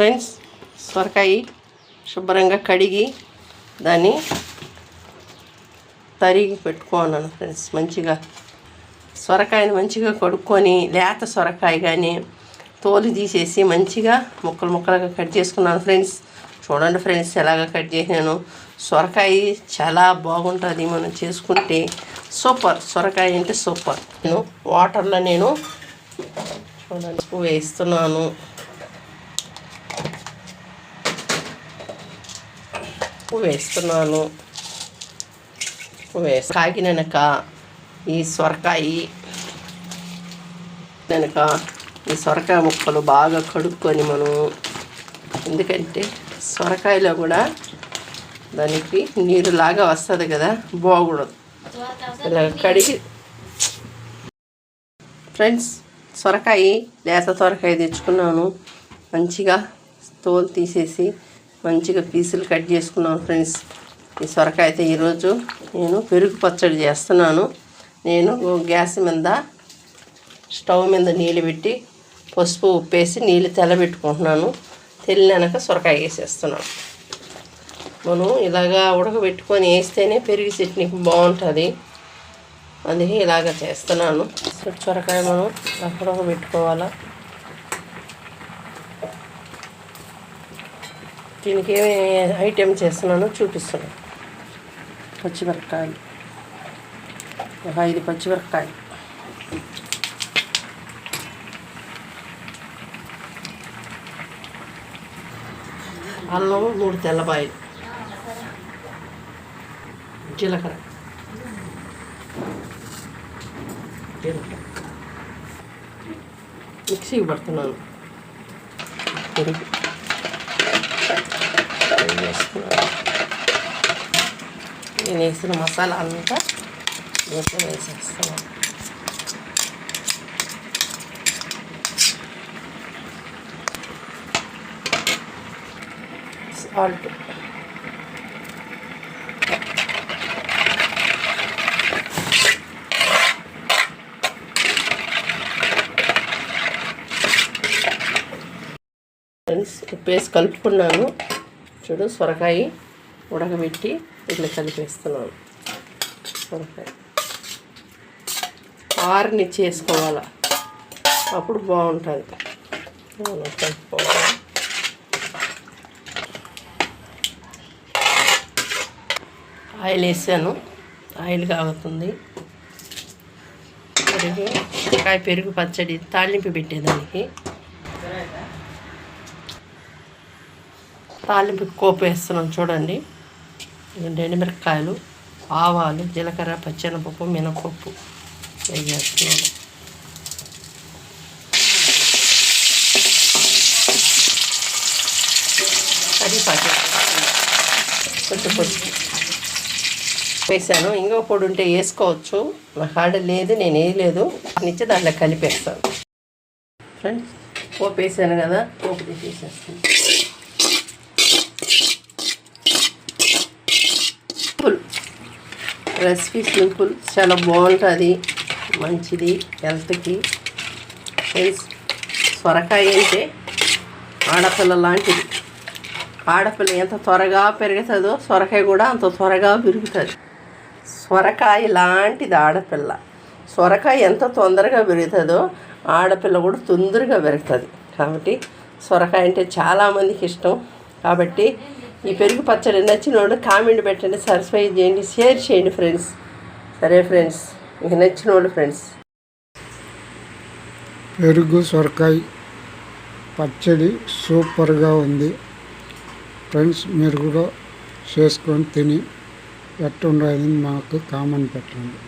Friends సొరకాయ శుభ్రంగా కడిగి దాన్ని తరిగి పెట్టుకున్నాను ఫ్రెండ్స్ మంచిగా. సొరకాయని మంచిగా కడుక్కొని లేత సొరకాయ కానీ తోలు తీసేసి మంచిగా ముక్కలు ముక్కలుగా కట్ చేసుకున్నాను ఫ్రెండ్స్. చూడండి ఫ్రెండ్స్ ఎలాగ కట్ చేసినాను. సొరకాయ చాలా బాగుంటుంది మనం చేసుకుంటే. సూపర్ సొరకాయ అంటే సూపర్. నేను వాటర్లో నేను చూడండి వేస్తున్నాను. ఉప్పు వేస్తున్నాను. ఉప్పు వేసి కాకిననక ఈ సొరకాయ వెనక ఈ సొరకాయ ముక్కలు బాగా కడుక్కొని మనం ఎందుకంటే సొరకాయలో కూడా దానికి నీరులాగా వస్తుంది కదా బాగుండదు. ఇలా కడిగి ఫ్రెండ్స్ సొరకాయ లేత సొరకాయ తెచ్చుకున్నాను. మంచిగా తోలు తీసేసి మంచిగా పీసులు కట్ చేసుకున్నాను ఫ్రెండ్స్. ఈ సొరకాయ అయితే ఈరోజు నేను పెరుగు పచ్చడి చేస్తున్నాను. నేను గ్యాస్ మీద స్టవ్ మీద నీళ్ళు పెట్టి పసుపు ఉప్పేసి నీళ్ళు తెల్లబెట్టుకుంటున్నాను తెల్లినాక సొరకాయ వేసేస్తున్నాను. మనం ఇలాగా ఉడకబెట్టుకొని వేస్తేనే పెరుగు చట్నీకి బాగుంటుంది. అందుకే ఇలాగ చేస్తున్నాను. సొరకాయ మనం ఉడకబెట్టుకోవాలా? దీనికి ఏమి ఐటెం చేస్తున్నానో చూపిస్తున్నాను. పచ్చిమిరపకాయలు. ఒక ఐదు పచ్చిమిరపకాయలు. అల్లం మూడు తెల్లబాయలు. జీలకర్ర. జీలకర్ర. మిక్సీకి పడుతున్నాను. పెరుగు ఫ్రై చేసుకున్నాను నేను వేసిన మసాలా అంతా దీంట్లో వేసేస్తున్నాను సాల్ట్ ఫ్రెండ్స్ ఉప్పేసి కలుపుకున్నాను. చూడు సొరకాయ ఉడకబెట్టి ఇట్లా కలిపేస్తున్నాను సొరకాయ. ఆరుని చేసుకోవాలి? అప్పుడు బాగుంటుంది. కలుపుకోవాలి ఆయిల్ వేసాను. ఆయిల్ కాగుతుంది. పెరుగు కాయ పెరుగు పచ్చడి తాళింపు పెట్టేదానికి. తాలింపు కోపు వేస్తున్నాం చూడండి ఎండుమిరపకాయలు ఆవాలు జీలకర్ర పచ్చెనపప్పు మినపప్పు వేసేస్తున్నాను కరివేపాకు కొంచెం పొడి వేసాను. ఇంకో పొడి ఉంటే వేసుకోవచ్చు. నా కాడ లేదు నేను వేయలేదు. నుంచి దాంట్లో కలిపేస్తాను. ఫ్రెండ్స్ పోపు వేసాను కదా పోపు తీసేస్తాను సింపుల్. రెసిపీ సింపుల్ చాలా బాగుంటుంది మంచిది హెల్త్కి. ఫ్రెండ్స్ సొరకాయ అంటే ఆడపిల్ల లాంటిది. ఆడపిల్ల ఎంత త్వరగా పెరుగుతుందో సొరకాయ కూడా అంత త్వరగా పెరుగుతుంది. సొరకాయ లాంటిది ఆడపిల్ల. సొరకాయ ఎంత తొందరగా పెరుగుతుందో ఆడపిల్ల కూడా తొందరగా పెరుగుతుంది. కాబట్టి సొరకాయ అంటే చాలామందికి ఇష్టం. కాబట్టి ఈ పెరుగు పచ్చడి నచ్చినోడు కామెంట్ పెట్టండి సబ్స్క్రైబ్ చేయండి షేర్ చేయండి ఫ్రెండ్స్. సరే ఫ్రెండ్స్ మీకు వాళ్ళు ఫ్రెండ్స్. పెరుగు సొరకాయ పచ్చడి సూపర్గా ఉంది. ఫ్రెండ్స్ మీరు కూడా చేసుకొని తిని ఎట్టుండదని మాకు కామెంట్ పెట్టండి.